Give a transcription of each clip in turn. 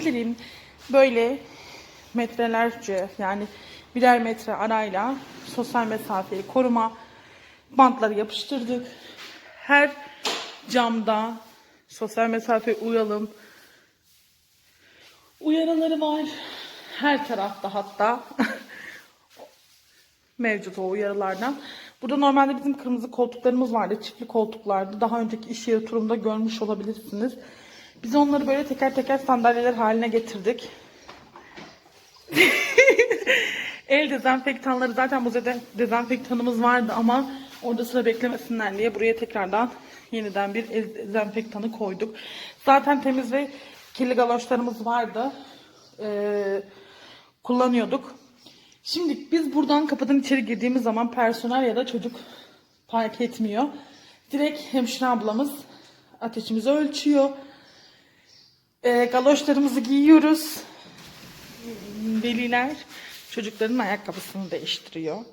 Bilirim böyle metrelerce yani birer metre arayla sosyal mesafeyi koruma bantları yapıştırdık. Her camda sosyal mesafe uyalım uyarıları var. Her tarafta hatta mevcut o uyarılardan. Burada normalde bizim kırmızı koltuklarımız vardı. Çiftli koltuklardı. Daha önceki iş yeri turumda görmüş olabilirsiniz. Biz onları böyle teker teker sandalyeler haline getirdik. El dezenfektanları zaten bu de- dezenfektanımız vardı ama orada sıra beklemesinler diye buraya tekrardan yeniden bir el dezenfektanı koyduk. Zaten temiz ve kirli galoşlarımız vardı. Ee, kullanıyorduk. Şimdi biz buradan kapıdan içeri girdiğimiz zaman personel ya da çocuk fark etmiyor. Direkt hemşire ablamız ateşimizi ölçüyor. Ee, galoşlarımızı giyiyoruz. Veliler çocukların ayakkabısını değiştiriyor.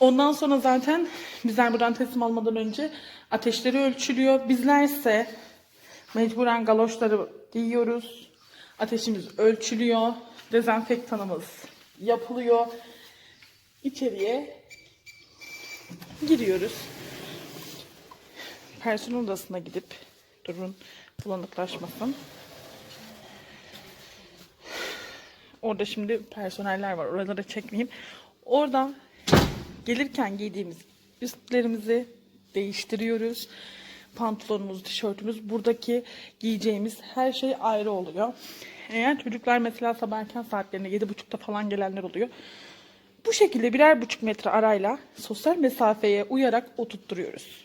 Ondan sonra zaten bizler buradan teslim almadan önce ateşleri ölçülüyor. Bizlerse mecburen galoşları giyiyoruz. Ateşimiz ölçülüyor. Dezenfektanımız yapılıyor. İçeriye giriyoruz. Personel odasına gidip durun bulanıklaşmasın. Orada şimdi personeller var. Oralara çekmeyeyim. Orada gelirken giydiğimiz üstlerimizi değiştiriyoruz. Pantolonumuz, tişörtümüz, buradaki giyeceğimiz her şey ayrı oluyor. Eğer çocuklar mesela sabah erken saatlerinde 7.30'da falan gelenler oluyor. Bu şekilde birer buçuk metre arayla sosyal mesafeye uyarak oturtturuyoruz.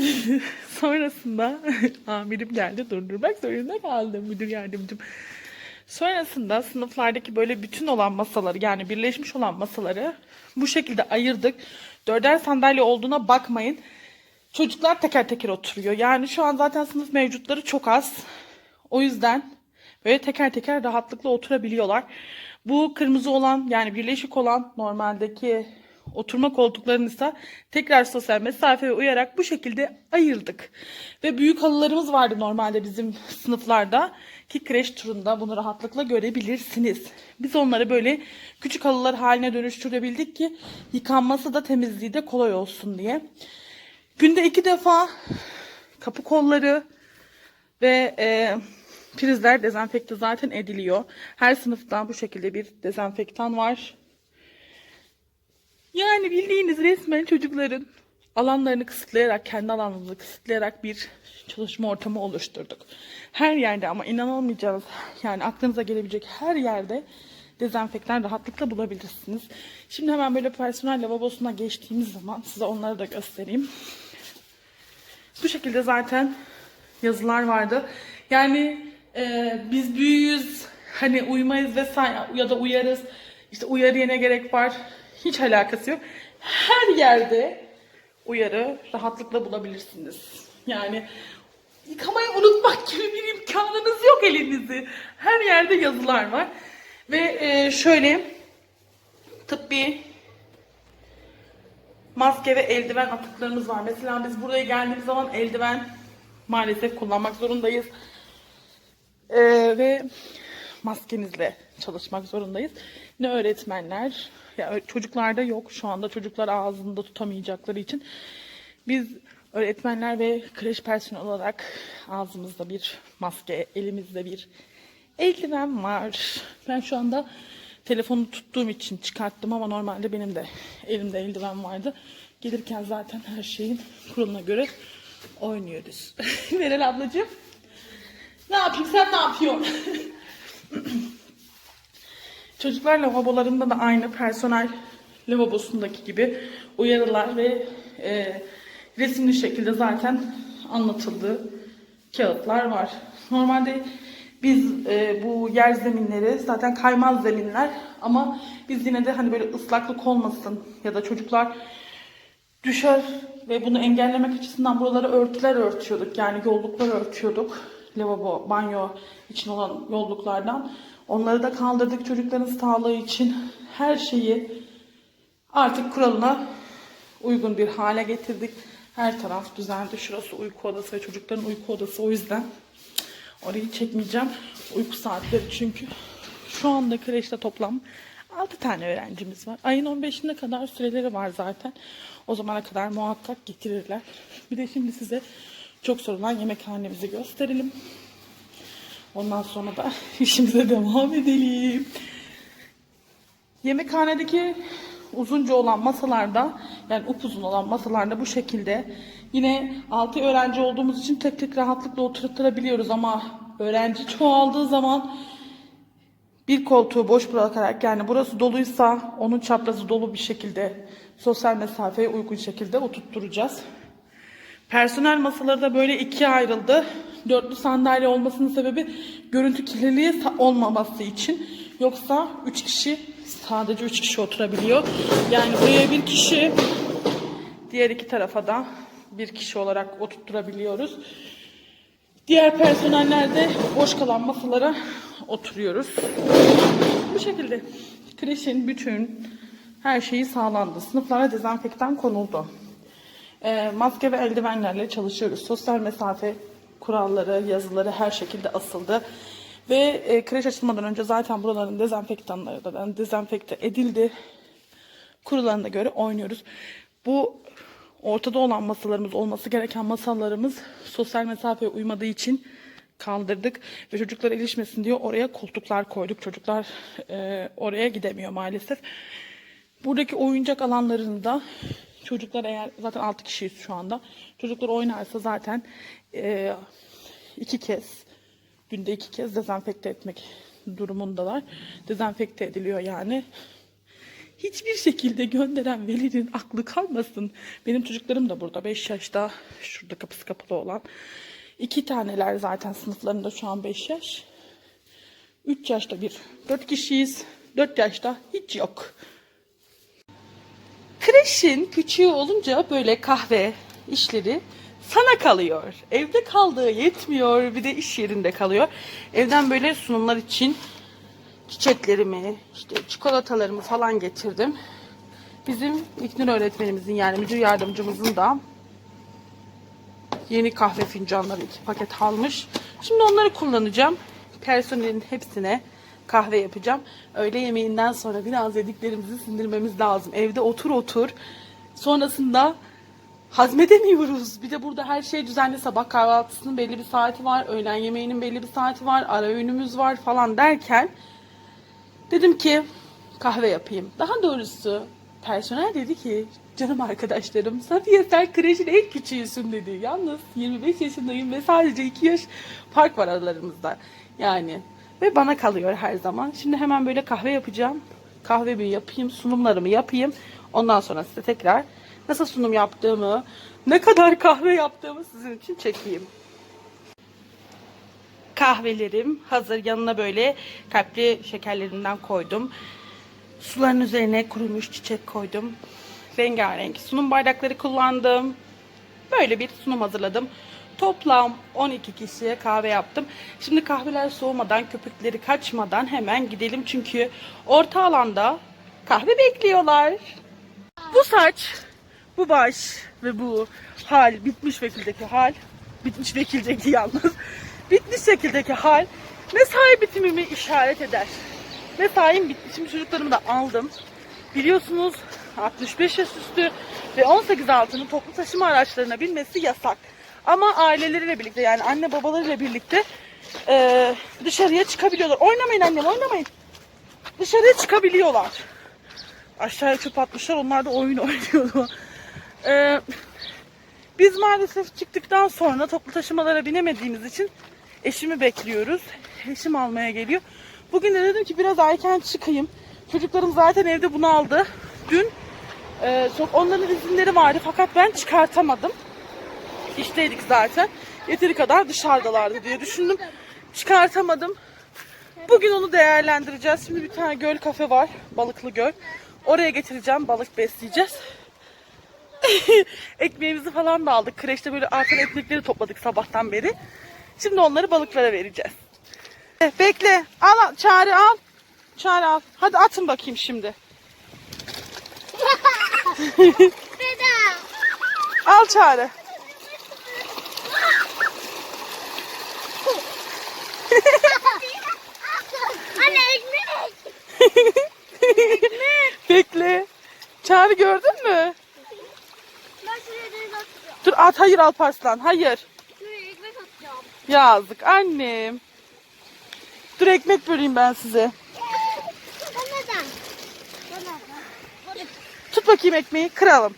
Sonrasında amirim geldi durdurmak zorunda kaldım müdür yardımcım. Sonrasında sınıflardaki böyle bütün olan masaları yani birleşmiş olan masaları bu şekilde ayırdık. Dörder sandalye olduğuna bakmayın. Çocuklar teker teker oturuyor. Yani şu an zaten sınıf mevcutları çok az. O yüzden böyle teker teker rahatlıkla oturabiliyorlar. Bu kırmızı olan yani birleşik olan normaldeki oturma koltuklarını ise tekrar sosyal mesafeye uyarak bu şekilde ayırdık. Ve büyük halılarımız vardı normalde bizim sınıflarda ki kreş turunda bunu rahatlıkla görebilirsiniz. Biz onları böyle küçük halılar haline dönüştürebildik ki yıkanması da temizliği de kolay olsun diye. Günde iki defa kapı kolları ve e, prizler dezenfekte zaten ediliyor. Her sınıfta bu şekilde bir dezenfektan var. Yani bildiğiniz resmen çocukların alanlarını kısıtlayarak, kendi alanımızı kısıtlayarak bir çalışma ortamı oluşturduk. Her yerde ama inanılmayacağınız yani aklınıza gelebilecek her yerde dezenfektan rahatlıkla bulabilirsiniz. Şimdi hemen böyle personel lavabosuna geçtiğimiz zaman size onları da göstereyim. Bu şekilde zaten yazılar vardı. Yani e, biz büyüyüz, hani uymayız vesaire ya da uyarız. İşte uyarıya ne gerek var? Hiç alakası yok. Her yerde uyarı rahatlıkla bulabilirsiniz. Yani yıkamayı unutmak gibi bir imkanınız yok elinizi. Her yerde yazılar var. Ve e, şöyle tıbbi maske ve eldiven atıklarımız var. Mesela biz buraya geldiğimiz zaman eldiven maalesef kullanmak zorundayız. Ee, ve maskenizle çalışmak zorundayız. Ne öğretmenler, ya çocuklarda yok. Şu anda çocuklar ağzında tutamayacakları için biz öğretmenler ve kreş personeli olarak ağzımızda bir maske, elimizde bir eldiven var. Ben şu anda telefonu tuttuğum için çıkarttım ama normalde benim de elimde eldiven vardı. Gelirken zaten her şeyin kuralına göre oynuyoruz. Meral ablacığım. Ne yapayım sen ne yapıyorsun? Çocuklar lavabolarında da aynı personel lavabosundaki gibi uyarılar ve e, resimli şekilde zaten anlatıldığı kağıtlar var. Normalde biz e, bu yer zeminleri zaten kaymaz zeminler ama biz yine de hani böyle ıslaklık olmasın ya da çocuklar düşer ve bunu engellemek açısından buraları örtüler örtüyorduk. Yani yolluklar örtüyorduk. Lavabo, banyo için olan yolluklardan. Onları da kaldırdık çocukların sağlığı için. Her şeyi artık kuralına uygun bir hale getirdik. Her taraf düzeldi. Şurası uyku odası ve çocukların uyku odası. O yüzden orayı çekmeyeceğim. Uyku saatleri çünkü. Şu anda kreşte toplam 6 tane öğrencimiz var. Ayın 15'ine kadar süreleri var zaten. O zamana kadar muhakkak getirirler. Bir de şimdi size çok sorulan yemekhanemizi gösterelim. Ondan sonra da işimize devam edelim. Yemekhanedeki uzunca olan masalarda yani upuzun olan masalarda bu şekilde yine 6 öğrenci olduğumuz için tek tek rahatlıkla oturtturabiliyoruz ama öğrenci çoğaldığı zaman bir koltuğu boş bırakarak yani burası doluysa onun çaprazı dolu bir şekilde sosyal mesafeye uygun şekilde oturtturacağız. Personel masaları da böyle ikiye ayrıldı. Dörtlü sandalye olmasının sebebi görüntü kirliliği olmaması için. Yoksa üç kişi sadece üç kişi oturabiliyor. Yani buraya bir kişi diğer iki tarafa da bir kişi olarak oturtturabiliyoruz. Diğer personellerde boş kalan masalara oturuyoruz. Bu şekilde kreşin bütün her şeyi sağlandı. Sınıflara dezenfektan konuldu. E, maske ve eldivenlerle çalışıyoruz. Sosyal mesafe kuralları, yazıları her şekilde asıldı. Ve e, kreş açılmadan önce zaten buraların dezenfektanları da dezenfekte edildi. Kurularına göre oynuyoruz. Bu ortada olan masalarımız, olması gereken masalarımız sosyal mesafeye uymadığı için kaldırdık ve çocuklar erişmesin diye oraya koltuklar koyduk. Çocuklar e, oraya gidemiyor maalesef. Buradaki oyuncak alanlarında çocuklar eğer zaten 6 kişiyiz şu anda. Çocuklar oynarsa zaten e, iki kez günde iki kez dezenfekte etmek durumundalar. Dezenfekte ediliyor yani. Hiçbir şekilde gönderen velinin aklı kalmasın. Benim çocuklarım da burada 5 yaşta şurada kapısı kapalı olan. İki taneler zaten sınıflarında şu an 5 yaş. 3 yaşta bir. 4 kişiyiz. 4 yaşta hiç yok. Kreşin küçüğü olunca böyle kahve işleri sana kalıyor. Evde kaldığı yetmiyor bir de iş yerinde kalıyor. Evden böyle sunumlar için çiçeklerimi, işte çikolatalarımı falan getirdim. Bizim İknur öğretmenimizin yani müdür yardımcımızın da yeni kahve fincanları iki paket almış. Şimdi onları kullanacağım. Personelin hepsine kahve yapacağım. Öğle yemeğinden sonra biraz yediklerimizi sindirmemiz lazım. Evde otur otur. Sonrasında hazmedemiyoruz. Bir de burada her şey düzenli. Sabah kahvaltısının belli bir saati var. Öğlen yemeğinin belli bir saati var. Ara öğünümüz var falan derken dedim ki kahve yapayım. Daha doğrusu personel dedi ki canım arkadaşlarım Safiye sen kreşin en küçüğüsün dedi. Yalnız 25 yaşındayım ve sadece 2 yaş fark var aralarımızda. Yani ve bana kalıyor her zaman. Şimdi hemen böyle kahve yapacağım. Kahvemi yapayım, sunumlarımı yapayım. Ondan sonra size tekrar nasıl sunum yaptığımı, ne kadar kahve yaptığımı sizin için çekeyim. Kahvelerim hazır. Yanına böyle kalpli şekerlerinden koydum. Suların üzerine kurumuş çiçek koydum. Rengarenk sunum bardakları kullandım. Böyle bir sunum hazırladım. Toplam 12 kişiye kahve yaptım. Şimdi kahveler soğumadan, köpükleri kaçmadan hemen gidelim. Çünkü orta alanda kahve bekliyorlar. Bu saç, bu baş ve bu hal, bitmiş şekildeki hal, bitmiş şekildeki yalnız, bitmiş şekildeki hal mesai bitimimi işaret eder. Mesaim bitti. Şimdi çocuklarımı da aldım. Biliyorsunuz 65 yaş üstü ve 18 altının toplu taşıma araçlarına binmesi yasak. Ama aileleriyle birlikte yani anne babalarıyla birlikte eee, dışarıya çıkabiliyorlar. Oynamayın annem oynamayın. Dışarıya çıkabiliyorlar. Aşağıya çöp atmışlar onlar da oyun oynuyordu. Eee, biz maalesef çıktıktan sonra toplu taşımalara binemediğimiz için eşimi bekliyoruz. Eşim almaya geliyor. Bugün de dedim ki biraz erken çıkayım. Çocuklarım zaten evde bunu aldı. Dün e, onların izinleri vardı fakat ben çıkartamadım. İşteydik zaten. Yeteri kadar dışarıdalardı diye düşündüm. Çıkartamadım. Bugün onu değerlendireceğiz. Şimdi bir tane göl kafe var. Balıklı göl. Oraya getireceğim. Balık besleyeceğiz. Ekmeğimizi falan da aldık. Kreşte böyle artan ekmekleri topladık sabahtan beri. Şimdi onları balıklara vereceğiz. Eh, Bekle. Al, çağrı al. Çağrı al. Hadi atın bakayım şimdi. Al Çağrı. Anne ekmek. Bekle. Çağrı gördün mü? Ben şuraya deniz atacağım. Dur at hayır Alparslan hayır. Şuraya ekmek atacağım. Yazık annem. Dur ekmek böleyim ben size. Tut bakayım ekmeği kıralım.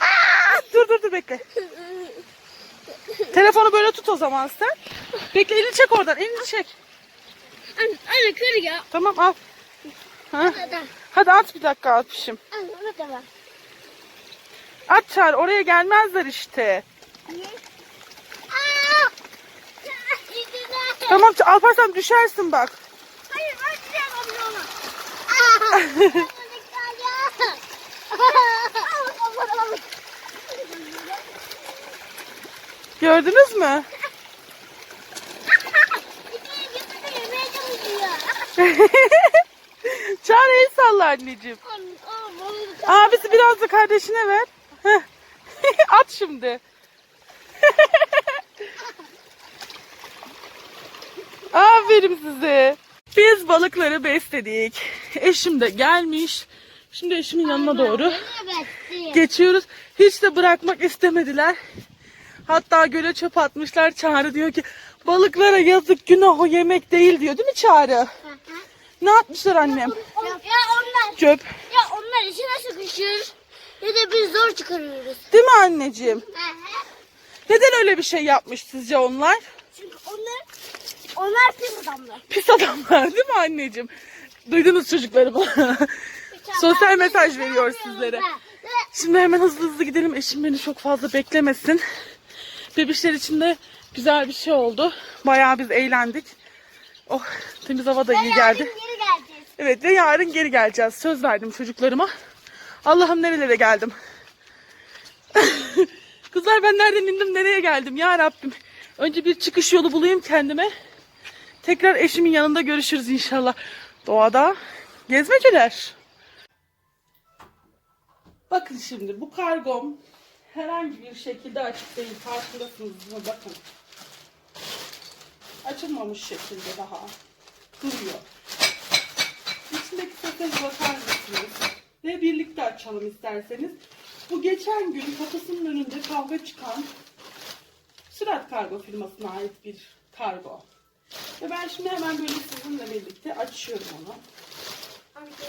Aa, dur dur dur bekle. Telefonu böyle tut o zaman sen. Bekle elini çek oradan elini çek. Anne, anne kırıyor. Tamam al. Ha. Hadi at bir dakika Alpişim. Anne onu da ver. At çağır oraya gelmezler işte. Niye? Aa! Tamam Alparslan düşersin bak. Hayır ben çizemem onu. Aa! Gördünüz mü? Çağır el salla anneciğim. Abisi biraz da kardeşine ver. At şimdi. Aferin size. Biz balıkları besledik. Eşim de gelmiş. Şimdi eşimin yanına doğru geçiyoruz. Hiç de bırakmak istemediler. Hatta göle çöp atmışlar. Çağrı diyor ki balıklara yazık günah o yemek değil diyor. Değil mi Çağrı? Ne yapmışlar annem? Ya, ya onlar Çöp. ya onlar içine sıkışır. Ya da biz zor çıkarıyoruz. Değil mi anneciğim? Neden öyle bir şey yapmış sizce onlar? Çünkü onlar onlar pis adamlar. Pis adamlar değil mi anneciğim? Duydunuz çocuklarımı. Sosyal mesaj veriyor sizlere. Şimdi hemen hızlı hızlı gidelim. Eşim beni çok fazla beklemesin. Bebişler için de güzel bir şey oldu. Bayağı biz eğlendik. Oh temiz hava da iyi geldi. Evet ve yarın geri geleceğiz. Söz verdim çocuklarıma. Allah'ım nerelere geldim. Kızlar ben nereden indim nereye geldim ya Rabbim. Önce bir çıkış yolu bulayım kendime. Tekrar eşimin yanında görüşürüz inşallah. Doğada gezmeceler. Bakın şimdi bu kargom herhangi bir şekilde açık değil. Farkındasınız mı? Bakın. Açılmamış şekilde daha. Duruyor. İçindeki sese bakar mısınız? Ve birlikte açalım isterseniz. Bu geçen gün kapısının önünde kavga çıkan Sürat Kargo firmasına ait bir kargo. Ve ben şimdi hemen böyle sizinle birlikte açıyorum onu.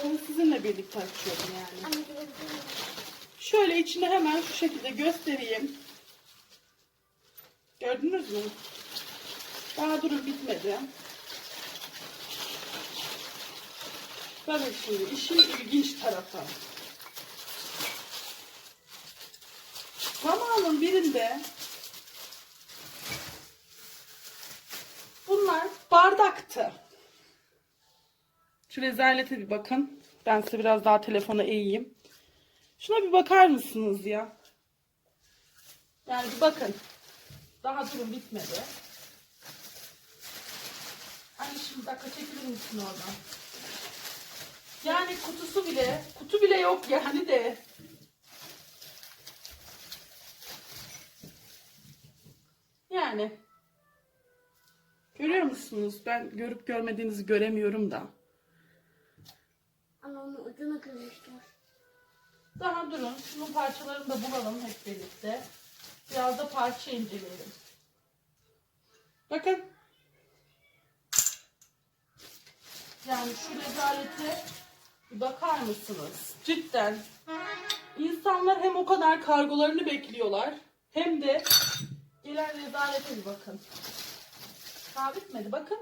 Bunu sizinle birlikte açıyorum yani. Şöyle içini hemen şu şekilde göstereyim. Gördünüz mü? Daha durum bitmedi. Bakın şimdi işin ilginç tarafı. Zamanın birinde bunlar bardaktı. Şu rezalete bir bakın. Ben size biraz daha telefona eğeyim. Şuna bir bakar mısınız ya? Yani bir bakın. Daha durum bitmedi. Anne şimdi dakika çekilir misin oradan? Yani kutusu bile, kutu bile yok yani de. Yani. Görüyor musunuz? Ben görüp görmediğinizi göremiyorum da. Ama onun ucunu kırmışlar. Daha durun. Şunun parçalarını da bulalım hep birlikte. Biraz da parça inceleyelim. Bakın. Yani şu rezalete bir bakar mısınız? Cidden. İnsanlar hem o kadar kargolarını bekliyorlar hem de gelen rezalete bir bakın. Daha bitmedi bakın.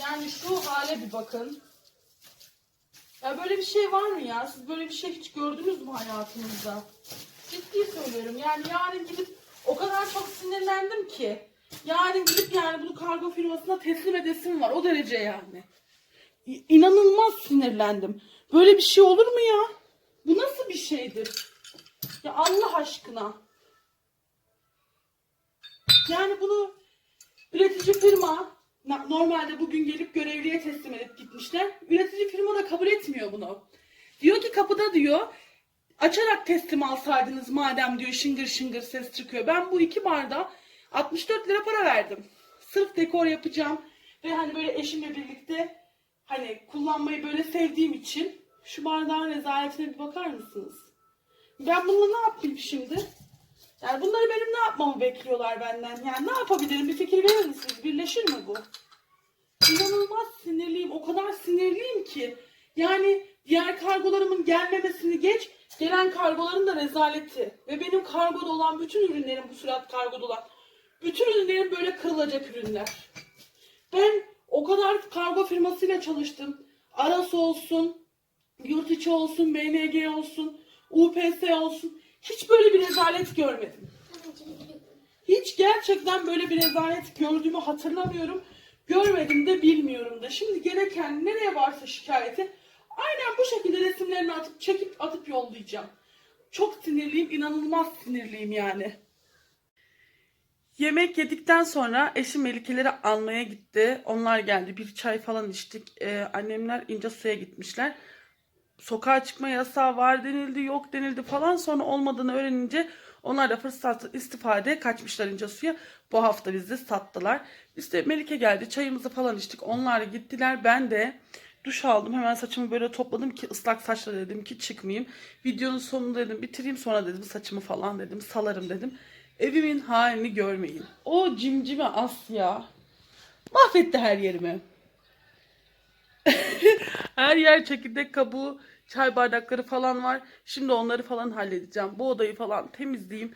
Yani şu hale bir bakın. Ya böyle bir şey var mı ya? Siz böyle bir şey hiç gördünüz mü hayatınızda? Ciddi söylüyorum. Yani yarın gidip o kadar çok sinirlendim ki. Yarın gidip yani bunu kargo firmasına teslim edesim var. O derece yani. İnanılmaz sinirlendim. Böyle bir şey olur mu ya? Bu nasıl bir şeydir? Ya Allah aşkına. Yani bunu üretici firma normalde bugün gelip görevliye teslim edip gitmişler. Üretici firma da kabul etmiyor bunu. Diyor ki kapıda diyor açarak teslim alsaydınız madem diyor şıngır şıngır ses çıkıyor. Ben bu iki bardağa 64 lira para verdim. Sırf dekor yapacağım ve hani böyle eşimle birlikte hani kullanmayı böyle sevdiğim için şu bardağın rezaletine bir bakar mısınız? Ben bununla ne yapayım şimdi? Yani bunları benim ne yapmamı bekliyorlar benden? Yani ne yapabilirim? Bir fikir verir misiniz? Birleşir mi bu? İnanılmaz sinirliyim. O kadar sinirliyim ki. Yani diğer kargolarımın gelmemesini geç, gelen kargoların da rezaleti. Ve benim kargoda olan bütün ürünlerim bu sürat kargoda olan. Bütün ürünlerim böyle kırılacak ürünler. Ben o kadar kargo firmasıyla çalıştım. Aras olsun, yurt içi olsun, BNG olsun, UPS olsun. Hiç böyle bir rezalet görmedim. Hiç gerçekten böyle bir rezalet gördüğümü hatırlamıyorum. Görmedim de bilmiyorum da. Şimdi gereken nereye varsa şikayeti aynen bu şekilde resimlerini atıp çekip atıp yollayacağım. Çok sinirliyim, inanılmaz sinirliyim yani. Yemek yedikten sonra eşim Melikeleri almaya gitti. Onlar geldi. Bir çay falan içtik. Ee, annemler ince suya gitmişler. Sokağa çıkma yasağı var denildi, yok denildi falan. Sonra olmadığını öğrenince onlar da fırsat istifade kaçmışlar ince suya. Bu hafta bizi sattılar. İşte Melike geldi. Çayımızı falan içtik. Onlar gittiler. Ben de duş aldım. Hemen saçımı böyle topladım ki ıslak saçla dedim ki çıkmayayım. Videonun sonunda dedim bitireyim sonra dedim saçımı falan dedim salarım dedim. Evimin halini görmeyin. O cimcime Asya mahvetti her yerimi. Her yer çekirdek kabuğu, çay bardakları falan var. Şimdi onları falan halledeceğim. Bu odayı falan temizleyeyim.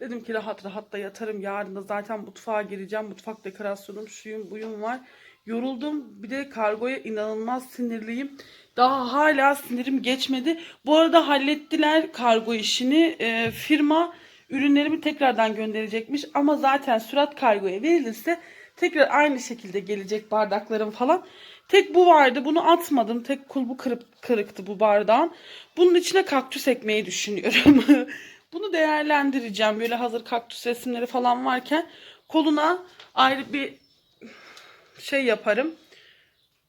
Dedim ki rahat rahat da yatarım. Yarın da zaten mutfağa gireceğim. Mutfak dekorasyonum, şuyum, buyum var. Yoruldum. Bir de kargoya inanılmaz sinirliyim. Daha hala sinirim geçmedi. Bu arada hallettiler kargo işini. Ee, firma ürünlerimi tekrardan gönderecekmiş. Ama zaten sürat kargoya verilirse tekrar aynı şekilde gelecek bardaklarım falan. Tek bu vardı. Bunu atmadım. Tek kulbu kırıp kırıktı bu bardağın. Bunun içine kaktüs ekmeyi düşünüyorum. Bunu değerlendireceğim. Böyle hazır kaktüs resimleri falan varken koluna ayrı bir şey yaparım.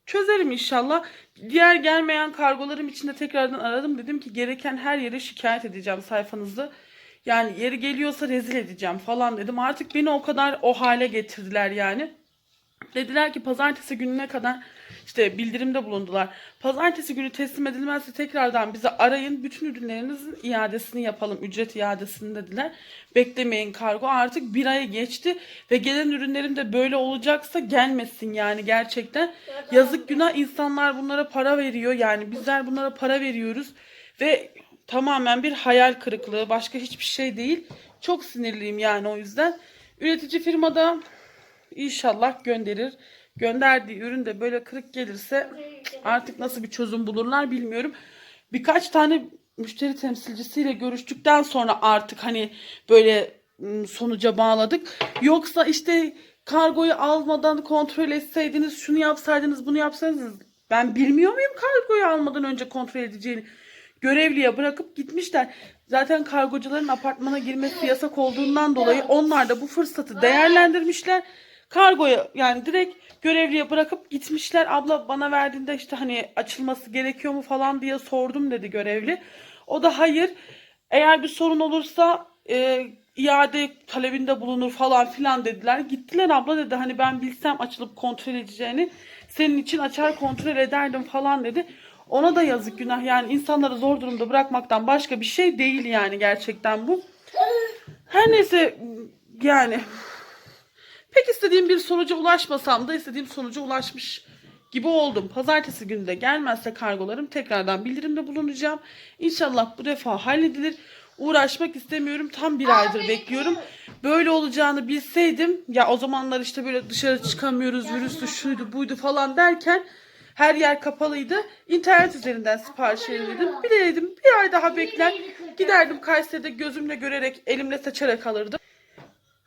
Çözerim inşallah. Diğer gelmeyen kargolarım için de tekrardan aradım. Dedim ki gereken her yere şikayet edeceğim sayfanızda. Yani yeri geliyorsa rezil edeceğim falan dedim. Artık beni o kadar o hale getirdiler yani. Dediler ki pazartesi gününe kadar işte bildirimde bulundular. Pazartesi günü teslim edilmezse tekrardan bizi arayın. Bütün ürünlerinizin iadesini yapalım. Ücret iadesini dediler. Beklemeyin kargo. Artık bir ay geçti ve gelen ürünlerim de böyle olacaksa gelmesin yani gerçekten. Yazık günah insanlar bunlara para veriyor. Yani bizler bunlara para veriyoruz ve tamamen bir hayal kırıklığı. Başka hiçbir şey değil. Çok sinirliyim yani o yüzden. Üretici firmada İnşallah gönderir. Gönderdiği ürün de böyle kırık gelirse artık nasıl bir çözüm bulurlar bilmiyorum. Birkaç tane müşteri temsilcisiyle görüştükten sonra artık hani böyle ım, sonuca bağladık. Yoksa işte kargoyu almadan kontrol etseydiniz, şunu yapsaydınız, bunu yapsaydınız. Ben bilmiyor muyum kargoyu almadan önce kontrol edeceğini? Görevliye bırakıp gitmişler. Zaten kargocuların apartmana girmesi yasak olduğundan dolayı onlar da bu fırsatı değerlendirmişler. Kargoya yani direkt görevliye bırakıp gitmişler. Abla bana verdiğinde işte hani açılması gerekiyor mu falan diye sordum dedi görevli. O da hayır. Eğer bir sorun olursa e, iade talebinde bulunur falan filan dediler. Gittiler abla dedi hani ben bilsem açılıp kontrol edeceğini senin için açar kontrol ederdim falan dedi. Ona da yazık günah yani insanları zor durumda bırakmaktan başka bir şey değil yani gerçekten bu. Her neyse yani pek istediğim bir sonuca ulaşmasam da istediğim sonuca ulaşmış gibi oldum. Pazartesi günü de gelmezse kargolarım tekrardan bildirimde bulunacağım. İnşallah bu defa halledilir. Uğraşmak istemiyorum. Tam bir aydır bekliyorum. Böyle olacağını bilseydim ya o zamanlar işte böyle dışarı çıkamıyoruz virüslü şuydu buydu falan derken her yer kapalıydı. İnternet üzerinden sipariş verirdim. Dedim bir ay daha bekler. Giderdim Kayseri'de gözümle görerek elimle seçerek alırdım.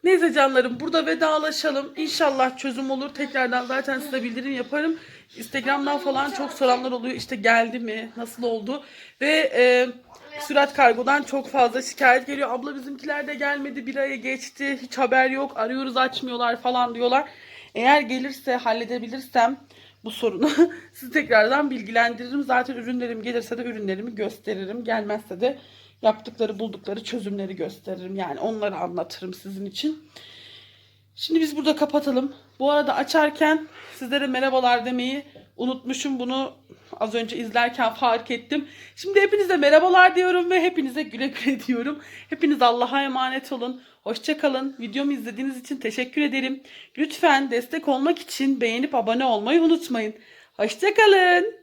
Neyse canlarım burada vedalaşalım. İnşallah çözüm olur. Tekrardan zaten size bildirim yaparım. Instagram'dan falan çok soranlar oluyor. İşte geldi mi? Nasıl oldu? Ve e, sürat kargodan çok fazla şikayet geliyor. Abla bizimkiler de gelmedi. Bir aya geçti. Hiç haber yok. Arıyoruz açmıyorlar falan diyorlar. Eğer gelirse halledebilirsem bu sorunu. Sizi tekrardan bilgilendiririm. Zaten ürünlerim gelirse de ürünlerimi gösteririm. Gelmezse de yaptıkları buldukları çözümleri gösteririm. Yani onları anlatırım sizin için. Şimdi biz burada kapatalım. Bu arada açarken sizlere merhabalar demeyi unutmuşum. Bunu az önce izlerken fark ettim. Şimdi hepinize merhabalar diyorum ve hepinize güle güle diyorum. Hepiniz Allah'a emanet olun. Hoşçakalın. Videomu izlediğiniz için teşekkür ederim. Lütfen destek olmak için beğenip abone olmayı unutmayın. Hoşçakalın.